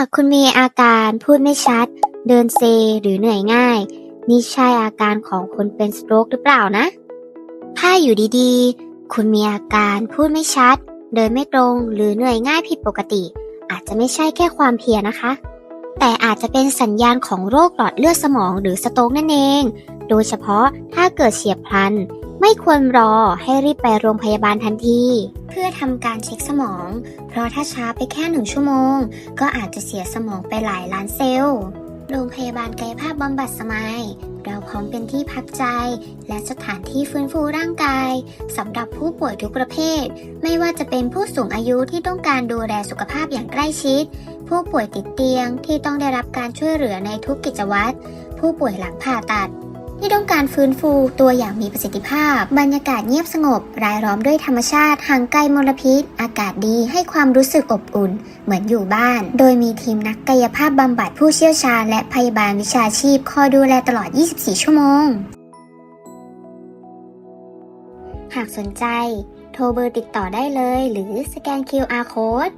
ากคุณมีอาการพูดไม่ชัด เดินเซหรือเหนื่อยง่าย นี่ใช่อาการของคนเป็นสโตรกหรือเปล่านะ ถ้าอยู่ดีๆ คุณมีอาการพูดไม่ชัด เดินไม่ตรงหรือเหนื่อยง่ายผิดปกติ อาจจะไม่ใช่แค่ความเพียนะคะ แต่อาจจะเป็นสัญญาณของโรคหลอดเลือดสมองหรือสโตรกนั่นเอง โดยเฉพาะถ้าเกิดเฉียบพลัน ไม่ควรรอให้รีบไปโรงพยาบาลทันที เพื่อทำการเช็คสมอง เพราะถ้าช้าไปแค่หนึ่งชั่วโมง ก็อาจจะเสียสมองไปหลายล้านเซลล์ โรงพยาบาลกายภาพบำบัดสมัย เราพร้อมเป็นที่พักใจ และสถานที่ฟื้นฟูร่างกายสำหรับผู้ป่วยทุกประเภท ไม่ว่าจะเป็นผู้สูงอายุที่ต้องการดูแลสุขภาพอย่างใกล้ชิด ผู้ป่วยติดเตียงที่ต้องได้รับการช่วยเหลือในทุกกิจวัตรผู้ป่วยหลังผ่าตัด ที่ต้องการฟื้นฟูตัวอย่างมีประสิทธิภาพ บรรยากาศเงียบสงบ รายล้อมด้วยธรรมชาติห่างไกลมลพิษ อากาศดีให้ความรู้สึกอบอุ่น เหมือนอยู่บ้าน โดยมีทีมนักกายภาพบำบัดผู้เชี่ยวชาญ และพยาบาลวิชาชีพคอยดูแลตลอด 24 ชั่วโมง หากสนใจ โทรเบอร์ติดต่อได้เลย หรือสแกน QR Code